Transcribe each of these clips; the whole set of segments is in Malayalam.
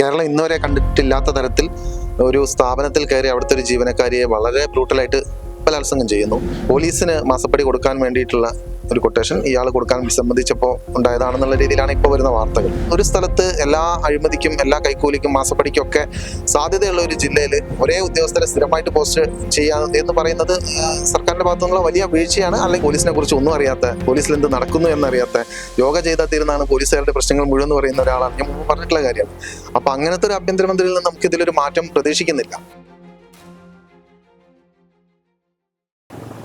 കേരളം ഇന്നുവരെ കണ്ടിട്ടില്ലാത്ത തരത്തിൽ ഒരു സ്ഥാപനത്തിൽ കയറി അവിടുത്തെ ഒരു ജീവനക്കാരിയെ വളരെ ബ്രൂട്ടലായിട്ട് ബലാത്സംഗം ചെയ്യുന്നു. പോലീസിന് മാസപ്പടി കൊടുക്കാൻ വേണ്ടിയിട്ടുള്ള ഒരു കൊട്ടേഷൻ ഇയാൾ കൊടുക്കാൻ വിസമ്മതിച്ചപ്പോൾ ഉണ്ടായതാണെന്നുള്ള രീതിയിലാണ് ഇപ്പോൾ വരുന്ന വാർത്തകൾ. ഒരു സ്ഥലത്ത് എല്ലാ അഴിമതിക്കും എല്ലാ കൈക്കൂലിക്കും മാസപ്പടിക്കും ഒക്കെ സാധ്യതയുള്ള ഒരു ജില്ലയിൽ ഒരേ ഉദ്യോഗസ്ഥരെ സ്ഥിരമായിട്ട് പോസ്റ്റ് ചെയ്യാ എന്ന് പറയുന്നത് സർക്കാരിന്റെ ഭാഗത്തു നിന്നുള്ള വലിയ വീഴ്ചയാണ്. അല്ലെങ്കിൽ പോലീസിനെ കുറിച്ച് ഒന്നും അറിയാത്ത പോലീസിൽ എന്ത് നടക്കുന്നു എന്നറിയാത്ത യോഗ ചെയ്താൽ തീരുന്നതാണ് പോലീസുകാരുടെ പ്രശ്നങ്ങൾ മുഴുവൻ പറയുന്ന ഒരാളാണ്. ഞാൻ മുമ്പ് പറഞ്ഞിട്ടുള്ള കാര്യമാണ്. അപ്പൊ അങ്ങനത്തെ ഒരു ആഭ്യന്തരമന്ത്രിയിൽ നിന്ന് നമുക്ക് ഇതിലൊരു മാറ്റം പ്രതീക്ഷിക്കുന്നില്ല.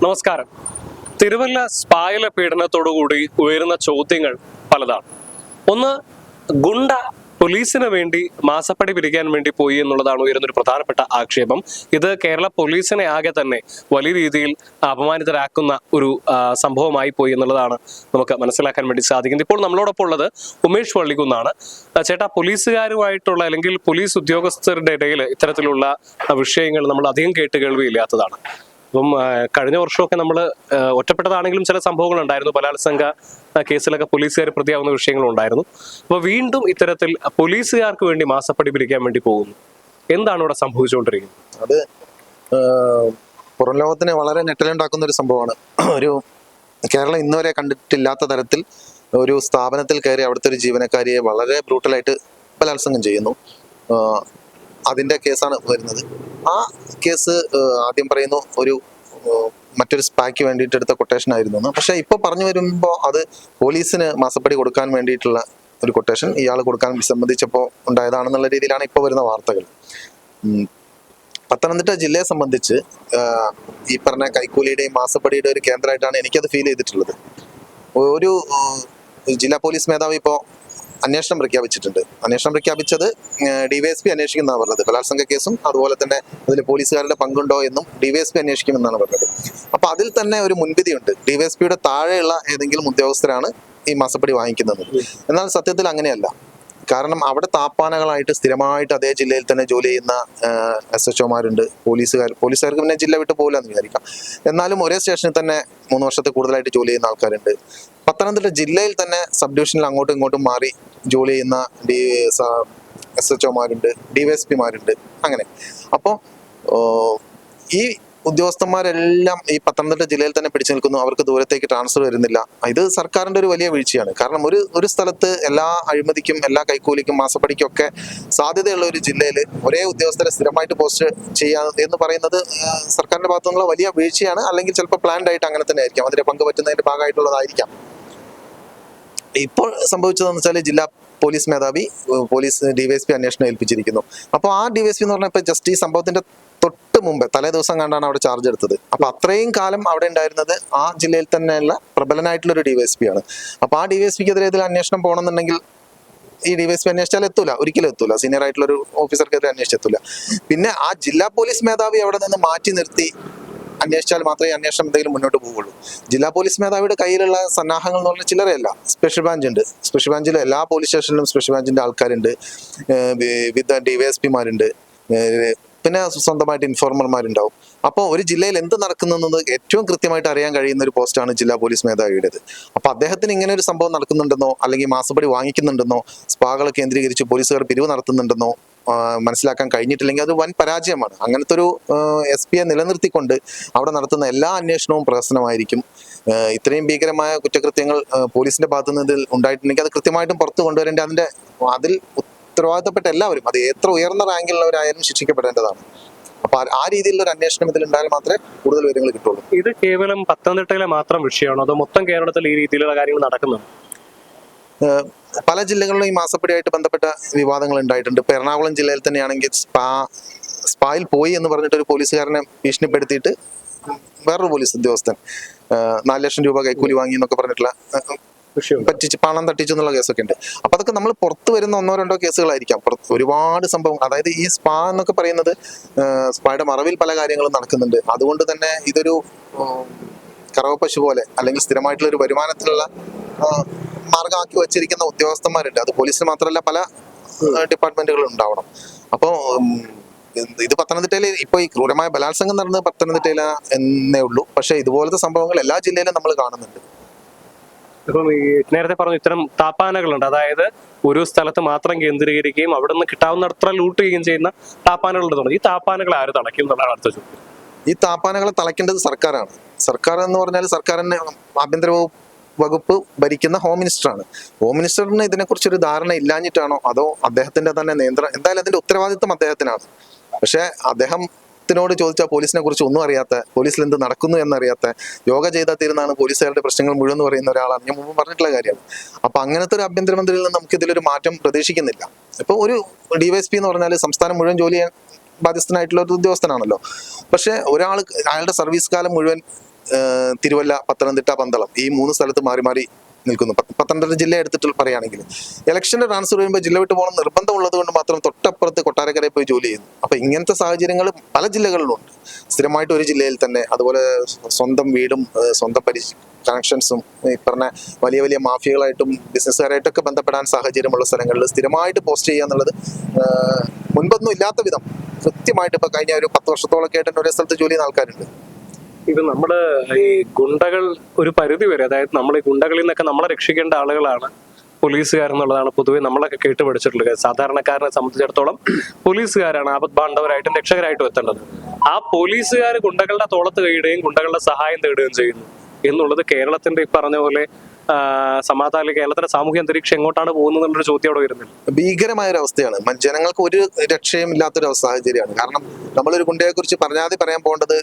നമസ്കാരം. തിരുവല്ല സ്പായല പീഡനത്തോടുകൂടി ഉയരുന്ന ചോദ്യങ്ങൾ പലതാണ്. ഒന്ന് ഗുണ്ട പോലീസിന് വേണ്ടി മാസപ്പടി പിരിക്കാൻ വേണ്ടി പോയി എന്നുള്ളതാണ് ഉയരുന്ന ഒരു പ്രധാനപ്പെട്ട ആക്ഷേപം. ഇത് കേരള പോലീസിനെ ആകെ തന്നെ വലിയ രീതിയിൽ അപമാനിതരാക്കുന്ന ഒരു സംഭവമായി പോയി എന്നുള്ളതാണ് നമുക്ക് മനസ്സിലാക്കാൻ വേണ്ടി സാധിക്കുന്നത്. ഇപ്പോൾ നമ്മളോടൊപ്പം ഉള്ളത് ഉമേഷ് വള്ളിക്കുന്നാണ്. ചേട്ടാ പോലീസുകാരുമായിട്ടുള്ള അല്ലെങ്കിൽ പോലീസ് ഉദ്യോഗസ്ഥരുടെ ഇടയിൽ ഇത്തരത്തിലുള്ള വിഷയങ്ങൾ നമ്മൾ അധികം കേട്ട് കേൾവിയില്ലാത്തതാണ്. അപ്പം കഴിഞ്ഞ വർഷമൊക്കെ നമ്മൾ ഒറ്റപ്പെട്ടതാണെങ്കിലും ചില സംഭവങ്ങൾ ഉണ്ടായിരുന്നു ബലാത്സംഗ കേസിലൊക്കെ പോലീസുകാർ പ്രതിയാവുന്ന വിഷയങ്ങളുണ്ടായിരുന്നു. അപ്പോൾ വീണ്ടും ഇത്തരത്തിൽ പോലീസുകാർക്ക് വേണ്ടി മാസപ്പടി പിരിക്കാൻ വേണ്ടി പോകുന്നു. എന്താണ് ഇവിടെ സംഭവിച്ചുകൊണ്ടിരിക്കുന്നത്? അത് പുറം ലോകത്തിന് വളരെ ഞെട്ടലുണ്ടാക്കുന്ന ഒരു സംഭവമാണ്. ഒരു കേരളം ഇന്നുവരെ കണ്ടിട്ടില്ലാത്ത തരത്തിൽ ഒരു സ്ഥാപനത്തിൽ കയറി അവിടുത്തെ ഒരു ജീവനക്കാരിയെ വളരെ ബ്രൂട്ടലായിട്ട് ബലാത്സംഗം ചെയ്യുന്നു. ആഹ്, അതിന്റെ കേസാണ് വരുന്നത്. ആ കേസ് ആദ്യം പറയുന്നു ഒരു മറ്റൊരു സ്പാക്ക് വേണ്ടിയിട്ട് എടുത്ത കൊട്ടേഷൻ ആയിരുന്നു. പക്ഷേ പക്ഷെ ഇപ്പൊ പറഞ്ഞു വരുമ്പോൾ അത് പോലീസിന് മാസപ്പടി കൊടുക്കാൻ വേണ്ടിയിട്ടുള്ള ഒരു കൊട്ടേഷൻ ഇയാൾ കൊടുക്കാൻ സംബന്ധിച്ചപ്പോൾ ഉണ്ടായതാണെന്നുള്ള രീതിയിലാണ് ഇപ്പോൾ വരുന്ന വാർത്തകൾ. പത്തനംതിട്ട ജില്ലയെ സംബന്ധിച്ച് ഈ പറഞ്ഞ കൈക്കൂലിയുടെയും മാസപ്പടിയുടെ ഒരു കേന്ദ്രമായിട്ടാണ് എനിക്കത് ഫീൽ ചെയ്തിട്ടുള്ളത്. ഒരു ജില്ലാ പോലീസ് മേധാവി ഇപ്പോൾ അന്വേഷണം പ്രഖ്യാപിച്ചിട്ടുണ്ട്. അന്വേഷണം പ്രഖ്യാപിച്ചത് ഡിവൈഎസ്പി അന്വേഷിക്കുന്നതാണ് പറഞ്ഞത്. ബലാത്സംഗ കേസും അതുപോലെ തന്നെ അതിൽ പോലീസുകാരുടെ പങ്കുണ്ടോ എന്നും ഡിവൈഎസ്പി അന്വേഷിക്കുമെന്നാണ് പറഞ്ഞത്. അപ്പൊ അതിൽ തന്നെ ഒരു മുൻവിധിയുണ്ട്. ഡിവൈഎസ്പിയുടെ താഴെയുള്ള ഏതെങ്കിലും ഉദ്യോഗസ്ഥരാണ് ഈ മാസപ്പടി വാങ്ങിക്കുന്നത്. എന്നാൽ സത്യത്തിൽ അങ്ങനെയല്ല. കാരണം അവിടെ താപ്പാനകളായിട്ട് സ്ഥിരമായിട്ട് അതേ ജില്ലയിൽ തന്നെ ജോലി ചെയ്യുന്ന എസ് എച്ച് ഒമാരുണ്ട് പോലീസുകാർ പോലീസുകാർക്ക് പിന്നെ ജില്ല വിട്ട് പോകില്ല എന്ന് വിചാരിക്കാം. എന്നാലും ഒരേ സ്റ്റേഷനിൽ തന്നെ മൂന്ന് വർഷത്തെ കൂടുതലായിട്ട് ജോലി ചെയ്യുന്ന ആൾക്കാരുണ്ട്. പത്തനംതിട്ട ജില്ലയിൽ തന്നെ സബ് ഡിവിഷനിൽ അങ്ങോട്ടും ഇങ്ങോട്ടും മാറി ജോലി ചെയ്യുന്ന ഡി എസ് എച്ച് ഒമാരുണ്ട് ഡി വൈ എസ് പിമാരുണ്ട് അങ്ങനെ അപ്പോൾ ഈ ഉദ്യോഗസ്ഥന്മാരെല്ലാം ഈ പത്തനംതിട്ട ജില്ലയിൽ തന്നെ പിടിച്ചു നിൽക്കുന്നു അവർക്ക് ദൂരത്തേക്ക് ട്രാൻസ്ഫർ വരുന്നില്ല. ഇത് സർക്കാരിന്റെ ഒരു വലിയ വീഴ്ചയാണ്. കാരണം ഒരു ഒരു സ്ഥലത്ത് എല്ലാ അഴിമതിക്കും എല്ലാ കൈക്കൂലിക്കും മാസപ്പടിക്കും ഒക്കെ സാധ്യതയുള്ള ഒരു ജില്ലയിൽ ഒരേ ഉദ്യോഗസ്ഥരെ സ്ഥിരമായിട്ട് പോസ്റ്റ് ചെയ്യാ എന്ന് പറയുന്നത് സർക്കാരിന്റെ ഭാഗത്തു നിന്നുള്ള വലിയ വീഴ്ചയാണ്. അല്ലെങ്കിൽ ചിലപ്പോൾ പ്ലാൻഡ് ആയിട്ട് അങ്ങനെ തന്നെ ആയിരിക്കാം. അതിന്റെ പങ്ക് പറ്റുന്നതിന്റെ ഭാഗമായിട്ടുള്ളതായിരിക്കാം. ഇപ്പോൾ സംഭവിച്ചതെന്ന് വെച്ചാൽ ജില്ലാ പോലീസ് മേധാവി പോലീസ് ഡിവൈഎസ്പി അന്വേഷണം ഏൽപ്പിച്ചിരിക്കുന്നു. അപ്പോൾ ആ ഡിവൈഎസ്പി എന്ന് പറഞ്ഞാൽ ഇപ്പൊ ജസ്റ്റ് ഈ സംഭവത്തിന്റെ തൊട്ട് മുമ്പ് തലേ ദിവസം കണ്ടാണ് അവിടെ ചാർജ് എടുത്തത്. അപ്പൊ അത്രയും കാലം അവിടെ ഉണ്ടായിരുന്നത് ആ ജില്ലയിൽ തന്നെയുള്ള പ്രബലനായിട്ടുള്ള ഒരു ഡിവൈഎസ്പി ആണ്. അപ്പൊ ആ ഡിവൈഎസ്പിക്കെതിരെ ഇതിൽ അന്വേഷണം പോകണമെന്നുണ്ടെങ്കിൽ ഈ ഡിവൈഎസ്പി അന്വേഷിച്ചാൽ എത്തൂല ഒരിക്കലും എത്തൂല. സീനിയർ ആയിട്ടുള്ള ഒരു ഓഫീസർക്കെതിരെ അന്വേഷിച്ചെത്തൂല പിന്നെ ആ ജില്ലാ പോലീസ് മേധാവി അവിടെ നിന്ന് മാറ്റി നിർത്തി അന്വേഷിച്ചാൽ മാത്രമേ അന്വേഷണം എന്തെങ്കിലും മുന്നോട്ട് പോവുള്ളൂ ജില്ലാ പോലീസ് മേധാവിയുടെ കയ്യിലുള്ള സന്നാഹങ്ങൾ എന്ന് പറഞ്ഞാൽ ചിലരെയല്ല. സ്പെഷ്യൽ ബ്രാഞ്ച് ഉണ്ട്. സ്പെഷ്യൽ ബ്രാഞ്ചിൽ എല്ലാ പോലീസ് സ്റ്റേഷനിലും സ്പെഷ്യൽ ബ്രാഞ്ചിന്റെ ആൾക്കാരുണ്ട്. വിത്ത് ഡിവൈഎസ്പിമാരുണ്ട്. പിന്നെ സ്വന്തമായിട്ട് ഇൻഫോർമർമാരുണ്ടാവും. അപ്പോൾ ഒരു ജില്ലയിൽ എന്ത് നടക്കുന്നത് ഏറ്റവും കൃത്യമായിട്ട് അറിയാൻ കഴിയുന്ന ഒരു പോസ്റ്റാണ് ജില്ലാ പോലീസ് മേധാവിയുടേത്. അപ്പോൾ അദ്ദേഹത്തിന് ഇങ്ങനെ ഒരു സംഭവം നടക്കുന്നുണ്ടെന്നോ അല്ലെങ്കിൽ മാസപ്പടി വാങ്ങിക്കുന്നുണ്ടെന്നോ സ്പാകളെ കേന്ദ്രീകരിച്ച് പോലീസുകാർ പിരിവ് നടത്തുന്നുണ്ടെന്നോ മനസ്സിലാക്കാൻ കഴിഞ്ഞിട്ടില്ലെങ്കിൽ അത് വൻ പരാജയമാണ്. അങ്ങനത്തെ ഒരു എസ് പിയെ നിലനിർത്തിക്കൊണ്ട് അവിടെ നടത്തുന്ന എല്ലാ അന്വേഷണവും പ്രഹസനമായിരിക്കും. ഇത്രയും ഭീകരമായ കുറ്റകൃത്യങ്ങൾ പോലീസിന്റെ ഭാഗത്തു നിന്ന് ഉണ്ടായിട്ടുണ്ടെങ്കിൽ അത് കൃത്യമായിട്ടും പുറത്തു കൊണ്ടുവരേണ്ട അതിന്റെ അതിൽ ഉത്തരവാദിത്തപ്പെട്ട എല്ലാവരും അത് എത്ര ഉയർന്ന റാങ്കിലുള്ളവരായാലും ശിക്ഷിക്കപ്പെടേണ്ടതാണ്. അപ്പൊ ആ- രീതിയിലുള്ള ഒരു അന്വേഷണം ഇതിൽ ഉണ്ടായാൽ മാത്രമേ കൂടുതൽ വിവരങ്ങൾ കിട്ടുള്ളൂ. ഇത് കേവലം പത്തനംതിട്ടയിലെ മാത്രം വിഷയമാണോ? അതോ മൊത്തം കേരളത്തിൽ ഈ രീതിയിലുള്ള കാര്യങ്ങൾ നടക്കുന്നുണ്ട്? പല ജില്ലകളിലും ഈ മാസപ്പടിയായിട്ട് ബന്ധപ്പെട്ട വിവാദങ്ങൾ ഉണ്ടായിട്ടുണ്ട്. ഇപ്പൊ എറണാകുളം ജില്ലയിൽ തന്നെയാണെങ്കിൽ സ്പാ സ്പായിൽ പോയി എന്ന് പറഞ്ഞിട്ട് ഒരു പോലീസുകാരനെ ഭീഷണിപ്പെടുത്തിയിട്ട് വേറൊരു പോലീസ് ഉദ്യോഗസ്ഥൻ നാല് ലക്ഷം രൂപ കൈക്കൂലി വാങ്ങി എന്നൊക്കെ പറഞ്ഞിട്ടുള്ള പറ്റിച്ച് പണം തട്ടിച്ചു എന്നുള്ള കേസൊക്കെ ഉണ്ട്. അപ്പൊ അതൊക്കെ നമ്മൾ പുറത്ത് വരുന്ന ഒന്നോ രണ്ടോ കേസുകളായിരിക്കാം. പുറത്ത് ഒരുപാട് സംഭവം അതായത് ഈ സ്പാ എന്നൊക്കെ പറയുന്നത് സ്പായുടെ മറവിൽ പല കാര്യങ്ങളും നടക്കുന്നുണ്ട്. അതുകൊണ്ട് തന്നെ ഇതൊരു കറവപ്പശു കറവ പശു പോലെ അല്ലെങ്കിൽ സ്ഥിരമായിട്ടുള്ള ഒരു വരുമാനത്തിലുള്ള മാർഗമാക്കി വച്ചിരിക്കുന്ന ഉദ്യോഗസ്ഥന്മാരുണ്ട്. അത് പോലീസിന് മാത്രമല്ല പല ഡിപ്പാർട്ട്മെന്റുകളും ഉണ്ടാവണം. അപ്പോൾ ഇത് പത്തനംതിട്ടയിൽ ഇപ്പൊ ഈ ക്രൂരമായ ബലാത്സംഗം നടന്നത് പത്തനംതിട്ടയില എന്നേ ഉള്ളൂ. പക്ഷെ ഇതുപോലത്തെ സംഭവങ്ങൾ എല്ലാ ജില്ലയിലും നമ്മൾ കാണുന്നുണ്ട്. ഇപ്പം ഈ നേരത്തെ പറഞ്ഞു ഇത്തരം താപ്പാനകളുണ്ട്. അതായത് ഒരു സ്ഥലത്ത് മാത്രം കേന്ദ്രീകരിക്കുകയും അവിടെ നിന്ന് കിട്ടാവുന്നത്ര ലൂട്ട് ചെയ്യുകയും ചെയ്യുന്ന താപ്പാനകളുണ്ട് ഈ താപ്പാനകൾ ആര് തളയ്ക്കും എന്നുള്ളതാണ് അടുത്ത ചോദ്യം. ഈ താപ്പാനകളെ തളയ്ക്കേണ്ടത് സർക്കാരാണ്. സർക്കാർ എന്ന് പറഞ്ഞാൽ സർക്കാരിന്റെ ആഭ്യന്തര വകുപ്പ് വകുപ്പ് ഭരിക്കുന്ന ഹോം മിനിസ്റ്ററാണ് ഹോം മിനിസ്റ്ററിന് ഇതിനെക്കുറിച്ച് ഒരു ധാരണ ഇല്ലാഞ്ഞിട്ടാണോ? അതോ അദ്ദേഹത്തിന്റെ തന്നെ നിയന്ത്രണം എന്തായാലും അതിന്റെ ഉത്തരവാദിത്വം അദ്ദേഹത്തിനാണ്. പക്ഷേ അദ്ദേഹത്തിനോട് ചോദിച്ചാൽ പോലീസിനെ കുറിച്ച് ഒന്നും അറിയാത്ത പോലീസിൽ എന്ത് നടക്കുന്നു എന്നറിയാത്ത യോഗ ചെയ്താൽ തീരുന്നതാണ് പോലീസുകാരുടെ പ്രശ്നങ്ങൾ മുഴുവൻ പറയുന്ന ഒരാളാണ് ഞാൻ മുമ്പ് പറഞ്ഞിട്ടുള്ള കാര്യമാണ് അപ്പൊ അങ്ങനത്തെ ഒരു ആഭ്യന്തരമന്ത്രിയിൽ നിന്ന് നമുക്ക് ഇതിലൊരു മാറ്റം പ്രതീക്ഷിക്കുന്നില്ല. ഇപ്പൊ ഒരു ഡിവൈഎസ്പി എന്ന് പറഞ്ഞാൽ സംസ്ഥാനം മുഴുവൻ ജോലി ചെയ്യാൻ ബാധ്യസ്ഥനായിട്ടുള്ള ഒരു ഉദ്യോഗസ്ഥനാണല്ലോ. പക്ഷെ ഒരാൾ അയാളുടെ സർവീസ് കാലം മുഴുവൻ തിരുവല്ല പത്തനംതിട്ട പന്തളം ഈ മൂന്ന് സ്ഥലത്ത് മാറി മാറി നിൽക്കുന്നു. പത്ത- പത്തനംതിട്ട ജില്ല എടുത്തിട്ട് പറയുകയാണെങ്കിൽ ഇലക്ഷന്റെ ട്രാൻസ്ഫർ ചെയ്യുമ്പോൾ ജില്ല വിട്ട് പോകണം നിർബന്ധമുള്ളത് കൊണ്ട് മാത്രം തൊട്ടപ്പുറത്ത് കൊട്ടാരക്കരയിൽ പോയി ജോലി ചെയ്യുന്നു. അപ്പൊ ഇങ്ങനത്തെ സാഹചര്യങ്ങൾ പല ജില്ലകളിലുണ്ട്. സ്ഥിരമായിട്ട് ഒരു ജില്ലയിൽ തന്നെ അതുപോലെ സ്വന്തം വീടും സ്വന്തം പരി കണക്ഷൻസും ഈ പറഞ്ഞ വലിയ വലിയ മാഫിയകളായിട്ടും ബിസിനസ്സുകാരായിട്ടൊക്കെ ബന്ധപ്പെടാൻ സാഹചര്യമുള്ള സ്ഥലങ്ങളിൽ സ്ഥിരമായിട്ട് പോസ്റ്റ് ചെയ്യുക എന്നുള്ളത് മുൻപൊന്നും ഇല്ലാത്ത വിധം കൃത്യമായിട്ട് ഇപ്പൊ കഴിഞ്ഞ ഒരു പത്ത് വർഷത്തോളൊക്കെ ആയിട്ട് ഒരേ സ്ഥലത്ത് ജോലി ചെയ്യുന്ന ആൾക്കാരുണ്ട്. ഇത് നമ്മുടെ ഈ ഗുണ്ടകൾ ഒരു പരിധി വരെ അതായത് നമ്മൾ ഈ ഗുണ്ടകളിൽ നിന്നൊക്കെ നമ്മളെ രക്ഷിക്കേണ്ട ആളുകളാണ് പോലീസുകാരെന്നുള്ളതാണ് പൊതുവെ നമ്മളൊക്കെ കേട്ട് പഠിച്ചിട്ടുള്ളത്. സാധാരണക്കാരനെ സംബന്ധിച്ചിടത്തോളം പോലീസുകാരാണ് ആപത് ബാന്ധവരായിട്ടും രക്ഷകരായിട്ടും എത്തേണ്ടത്. ആ പോലീസുകാർ ഗുണ്ടകളുടെ തോളത്ത് കൈയിടുകയും ഗുണ്ടകളുടെ സഹായം തേടുകയും ചെയ്യുന്നു. എന്നുള്ളത് കേരളത്തിന്റെ ഈ പറഞ്ഞ പോലെ സമാധാന കേരളത്തിന്റെ സാമൂഹ്യ അന്തരീക്ഷം എങ്ങോട്ടാണ് പോകുന്നത് എന്നൊരു ചോദ്യം അവിടെ വരുന്നില്ല. ഭീകരമായ ഒരു അവസ്ഥയാണ് ജനങ്ങൾക്ക് ഒരു രക്ഷയും ഇല്ലാത്തൊരു സാഹചര്യമാണ്. കാരണം നമ്മളൊരു ഗുണ്ടയെ കുറിച്ച് പറഞ്ഞാതെ പറയാൻ പോകേണ്ടത്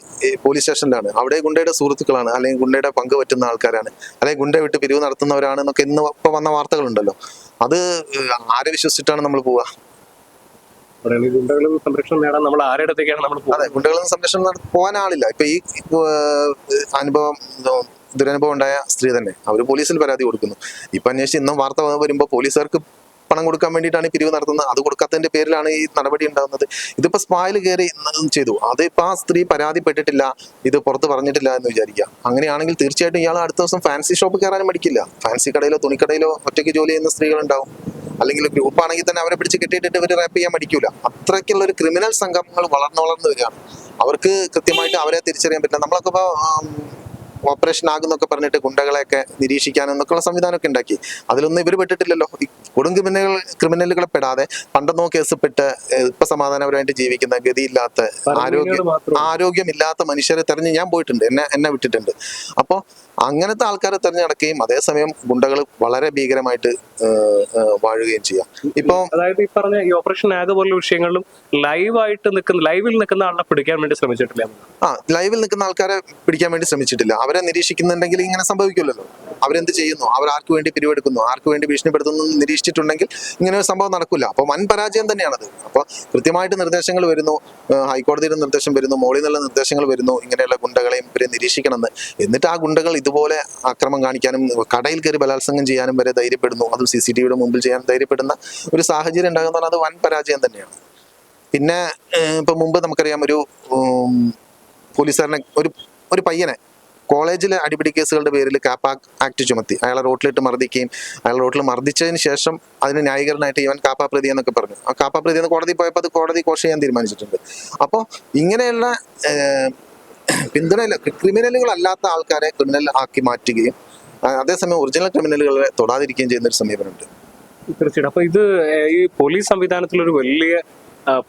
പോലീസ് സ്റ്റേഷനിലാണ് അവിടെ ഗുണ്ടയുടെ സുഹൃത്തുക്കളാണ് അല്ലെങ്കിൽ ഗുണ്ടയുടെ പങ്ക് പറ്റുന്ന ആൾക്കാരാണ് അല്ലെങ്കിൽ ഗുണ്ട വിട്ട് പിരിവ് നടത്തുന്നവരാണ് എന്നൊക്കെ ഇന്ന് ഇപ്പൊ വന്ന വാർത്തകളുണ്ടല്ലോ. അത് ആരെ വിശ്വസിച്ചിട്ടാണ് നമ്മൾ പോവുക? ഗുണ്ടകളും സംരക്ഷണം നേടാൻ നമ്മൾ ആരുടെ അടുത്തേക്കാണ് നമ്മൾ അതെ സംരക്ഷണം പോകാൻ ആളില്ല. ഇപ്പൊ ഈ അനുഭവം ദുരനുഭവം ഉണ്ടായ സ്ത്രീ തന്നെ. അവർ പോലീസിൽ പരാതി കൊടുക്കുന്നു. ഇപ്പൊ അന്വേഷിച്ച് ഇന്നും വാർത്ത വരുമ്പോൾ പോലീസുകാർക്ക് പണം കൊടുക്കാൻ വേണ്ടിയിട്ടാണ് പിരിവ് നടത്തുന്നത്. അത് കൊടുക്കാത്തതിന്റെ പേരിലാണ് ഈ നടപടി ഉണ്ടാകുന്നത്. ഇതിപ്പോ സ്പായിൽ കയറി ചെയ്തു. അതിപ്പോ ആ സ്ത്രീ പരാതിപ്പെട്ടിട്ടില്ല. ഇത് പുറത്ത് പറഞ്ഞിട്ടില്ല എന്ന് വിചാരിക്കുക. അങ്ങനെയാണെങ്കിൽ തീർച്ചയായിട്ടും ഇയാൾ അടുത്ത ദിവസം ഫാൻസി ഷോപ്പ് കയറാനും മടിക്കില്ല. ഫാൻസി കടയിലോ തുണിക്കടയിലോ ഒറ്റയ്ക്ക് ജോലി ചെയ്യുന്ന സ്ത്രീകളുണ്ടാവും. അല്ലെങ്കിൽ ഗ്രൂപ്പ് ആണെങ്കിൽ തന്നെ അവരെ പിടിച്ച് കെട്ടിയിട്ടിട്ട് ഇവർ റാപ്പ് ചെയ്യാൻ മടിക്കൂല. അത്രയ്ക്കുള്ള ഒരു ക്രിമിനൽ സംഘങ്ങൾ വളർന്നു വളർന്നു വരികയാണ്. അവർക്ക് കൃത്യമായിട്ട് അവരെ തിരിച്ചറിയാൻ പറ്റില്ല. നമ്മളൊക്കെ ഇപ്പൊ ആം, ഓപ്പറേഷൻ ആകുന്നൊക്കെ പറഞ്ഞിട്ട് ഗുണ്ടകളെയൊക്കെ നിരീക്ഷിക്കാനും എന്നൊക്കെയുള്ള സംവിധാനമൊക്കെ ഉണ്ടാക്കി. അതിലൊന്നും ഇവർ പെട്ടിട്ടില്ലല്ലോ. ഈ കൊടും ക്രിമിനലുകൾ ക്രിമിനലുകളെ പെടാതെ പണ്ടെന്നോ കേസ് ഇപ്പൊ സമാധാനപരമായിട്ട് ജീവിക്കുന്ന ഗതിയില്ലാത്ത ആരോഗ്യ ആരോഗ്യമില്ലാത്ത മനുഷ്യരെ തെരഞ്ഞ് ഞാൻ പോയിട്ടുണ്ട്. എന്നെ എന്നെ വിട്ടിട്ടുണ്ട്. അപ്പോൾ അങ്ങനത്തെ ആൾക്കാരെ തെരഞ്ഞെടുക്കുകയും അതേസമയം ഗുണ്ടകൾ വളരെ ഭീകരമായിട്ട് വാഴുകയും ചെയ്യാം. ഇപ്പൊ അതായത് ഈ പറഞ്ഞ ഈ ഓപ്പറേഷൻ ആഗ് പോലുള്ള വിഷയങ്ങളിലും ലൈവായിട്ട് നിൽക്കുന്ന ലൈവിൽ നിൽക്കുന്ന ആളെ പിടിക്കാൻ വേണ്ടി ശ്രമിച്ചിട്ടില്ല. ആ ലൈവിൽ നിൽക്കുന്ന ആൾക്കാരെ പിടിക്കാൻ വേണ്ടി ശ്രമിച്ചിട്ടില്ല. അവരെ നിരീക്ഷിക്കുന്നുണ്ടെങ്കിൽ ഇങ്ങനെ സംഭവിക്കില്ലല്ലോ അവരെന്ത് ചെയ്യുന്നു? അവർ ആർക്ക് വേണ്ടി പിരിവെടുക്കുന്നു? ആർക്ക് വേണ്ടി ഭീഷണിപ്പെടുത്തുന്നു എന്ന് നിരീക്ഷിച്ചിട്ടുണ്ടെങ്കിൽ ഇങ്ങനെ ഒരു സംഭവം നടക്കില്ല. അപ്പോൾ വൻ പരാജയം തന്നെയാണത്. അപ്പോൾ കൃത്യമായിട്ട് നിർദ്ദേശങ്ങൾ വരുന്നു. ഹൈക്കോടതിയുടെ നിർദ്ദേശം വരുന്നു. മോളിൽ നിന്നുള്ള നിർദ്ദേശങ്ങൾ വരുന്നു. ഇങ്ങനെയുള്ള ഗുണ്ടകളെയും ഇവരെ നിരീക്ഷിക്കണമെന്ന് എന്നിട്ട് ആ ഗുണ്ടകൾ ഇതുപോലെ ആക്രമം കാണിക്കാനും കടയിൽ കയറി ബലാത്സംഗം ചെയ്യാനും വരെ ധൈര്യപ്പെടുന്നു. അതും സി സി ടി വിയുടെ മുമ്പിൽ ചെയ്യാൻ ധൈര്യപ്പെടുന്ന ഒരു സാഹചര്യം ഉണ്ടാകുന്ന അത് വൻ പരാജയം തന്നെയാണ്. പിന്നെ ഇപ്പൊ മുമ്പ് നമുക്കറിയാം ഒരു പോലീസുകാരനെ ഒരു ഒരു പയ്യനെ കോളേജിലെ അടിപിടി കേസുകളുടെ പേരിൽ കാപ്പ ആക്ട് ചുമത്തി. അയാളെ റോട്ടിലിട്ട് മർദ്ദിക്കുകയും അയാളെ റോട്ടിൽ മർദ്ദിച്ചതിന് ശേഷം അതിന് ന്യായീകരണമായിട്ട് ഇവൻ കാപ്പ പ്രതി എന്നൊക്കെ പറഞ്ഞു. ആ കാപ്പ പ്രതി എന്ന് കോടതി പോയപ്പോൾ അത് കോടതി കോഷ ചെയ്യാൻ തീരുമാനിച്ചിട്ടുണ്ട്. അപ്പോൾ ഇങ്ങനെയുള്ള പിന്തുണ ക്രിമിനലുകൾ അല്ലാത്ത ആൾക്കാരെ ക്രിമിനൽ ആക്കി മാറ്റുകയും അതേസമയം ഒറിജിനൽ ക്രിമിനലുകളെ തൊടാതിരിക്കുകയും ചെയ്യുന്ന ഒരു സമീപനമുണ്ട്. തീർച്ചയായിട്ടും. അപ്പൊ ഇത് ഈ പോലീസ് സംവിധാനത്തിലൊരു വലിയ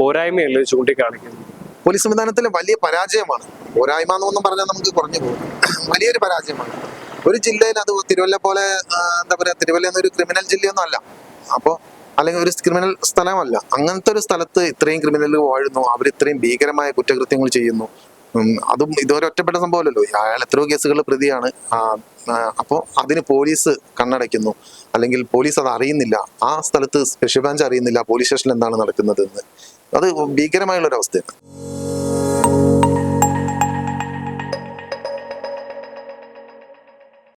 പോരായ്മയല്ലേ ചൂണ്ടിക്കാണിക്കുന്നത്? പോലീസ് സംവിധാനത്തിലെ വലിയ പരാജയമാണ്. പോരായ്മ എന്നൊന്നും പറഞ്ഞാൽ നമുക്ക് കുറഞ്ഞു പോകും. വലിയൊരു പരാജയമാണ്. ഒരു ജില്ലയിൽ അത് തിരുവല്ല പോലെ എന്താ പറയാ തിരുവല്ല എന്നൊരു ക്രിമിനൽ ജില്ലയൊന്നും അല്ല. അപ്പോൾ അല്ലെങ്കിൽ ഒരു ക്രിമിനൽ സ്ഥലമല്ല. അങ്ങനത്തെ ഒരു സ്ഥലത്ത് ഇത്രയും ക്രിമിനലുകൾ വാഴുന്നു. അവർ ഇത്രയും ഭീകരമായ കുറ്റകൃത്യങ്ങൾ ചെയ്യുന്നു. അതും ഇതുവരെ ഒറ്റപ്പെട്ട സംഭവമല്ലല്ലോ. അയാൾ എത്രയോ കേസുകൾ പ്രതിയാണ്. അപ്പോൾ അതിന് പോലീസ് കണ്ണടയ്ക്കുന്നു. അല്ലെങ്കിൽ പോലീസ് അത് അറിയുന്നില്ല. ആ സ്ഥലത്ത് സ്പെഷ്യൽ ബ്രാഞ്ച് അറിയുന്നില്ല പോലീസ് സ്റ്റേഷനിൽ എന്താണ് നടക്കുന്നത് എന്ന് അത് ഭീകരമായുള്ളൊരവസ്ഥയാണ്.